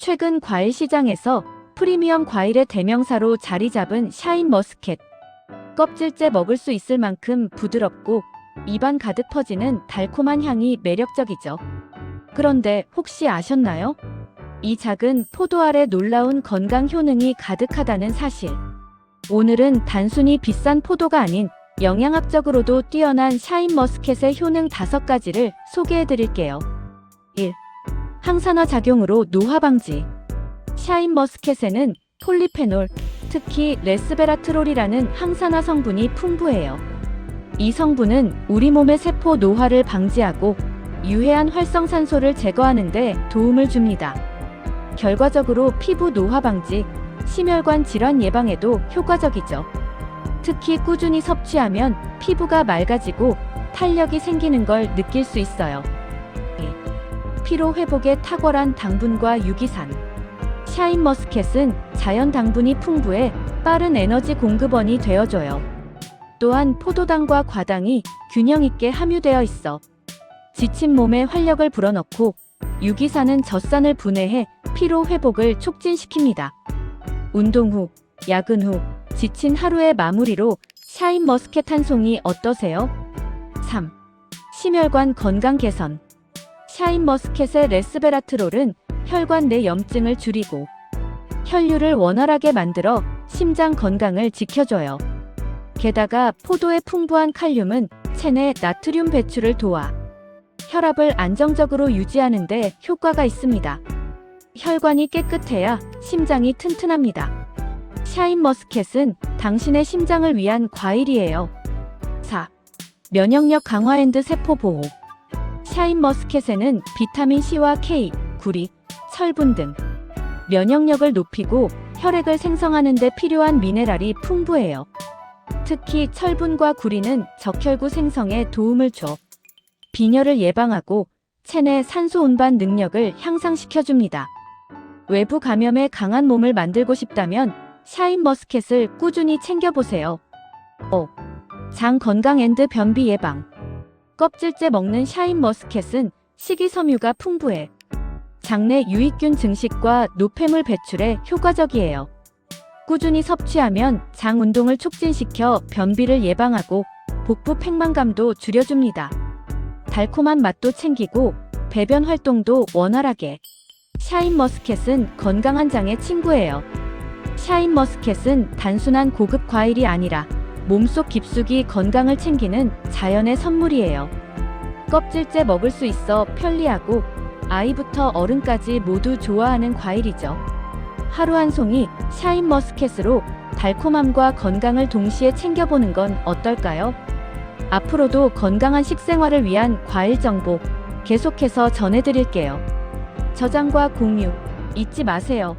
최근 과일 시장에서 프리미엄 과일의 대명사로 자리 잡은 샤인 머스켓. 껍질째 먹을 수 있을 만큼 부드럽고 입안 가득 퍼지는 달콤한 향이 매력적이죠. 그런데 혹시 아셨나요? 이 작은 포도 알에 놀라운 건강 효능이 가득하다는 사실. 오늘은 단순히 비싼 포도가 아닌 영양학적으로도 뛰어난 샤인 머스켓의 효능 다섯 가지를 소개해 드릴게요. 1. 항산화 작용으로 노화 방지. 샤인 머스켓에는 폴리페놀, 특히 레스베라트롤이라는 항산화 성분이 풍부해요. 이 성분은 우리 몸의 세포 노화를 방지하고 유해한 활성산소를 제거하는 데 도움을 줍니다. 결과적으로 피부 노화 방지, 심혈관 질환 예방에도 효과적이죠. 특히 꾸준히 섭취하면 피부가 맑아지고 탄력이 생기는 걸 느낄 수 있어요. 이, 피로 회복에 탁월한 당분과 유기산. 샤인 머스켓은 자연 당분이 풍부해 빠른 에너지 공급원이 되어줘요. 또한 포도당과 과당이 균형 있게 함유되어 있어 지친 몸에 활력을 불어넣고 유기산은 젖산을 분해해 피로 회복을 촉진시킵니다. 운동 후, 야근 후, 지친 하루의 마무리로 샤인 머스켓 한 송이 어떠세요? 3. 심혈관 건강 개선. 샤인 머스켓의 레스베라트롤은 혈관 내 염증을 줄이고 혈류를 원활하게 만들어 심장 건강을 지켜줘요. 게다가 포도의 풍부한 칼륨은 체내 나트륨 배출을 도와 혈압을 안정적으로 유지하는 데 효과가 있습니다. 혈관이 깨끗해야 심장이 튼튼합니다. 샤인 머스켓은 당신의 심장을 위한 과일이에요. 4. 면역력 강화 앤드 세포 보호. 샤인 머스켓에는 비타민 C와 K, 구리, 철분 등 면역력을 높이고 혈액을 생성하는 데 필요한 미네랄이 풍부해요. 특히 철분과 구리는 적혈구 생성에 도움을 줘 빈혈을 예방하고 체내 산소 운반 능력을 향상시켜줍니다. 외부 감염에 강한 몸을 만들고 싶다면 샤인 머스켓을 꾸준히 챙겨보세요. 5. 장 건강 앤드 변비 예방. 껍질째 먹는 샤인 머스켓은 식이섬유가 풍부해 장내 유익균 증식과 노폐물 배출에 효과적이에요. 꾸준히 섭취하면 장 운동을 촉진시켜 변비를 예방하고 복부 팽만감도 줄여줍니다. 달콤한 맛도 챙기고 배변 활동도 원활하게. 샤인 머스켓은 건강한 장의 친구예요. 샤인 머스켓은 단순한 고급 과일이 아니라 몸속 깊숙이 건강을 챙기는 자연의 선물이에요. 껍질째 먹을 수 있어 편리하고 아이부터 어른까지 모두 좋아하는 과일이죠. 하루 한 송이 샤인 머스켓으로 달콤함과 건강을 동시에 챙겨보는 건 어떨까요? 앞으로도 건강한 식생활을 위한 과일 정보 계속해서 전해드릴게요. 저장과 공유 잊지 마세요.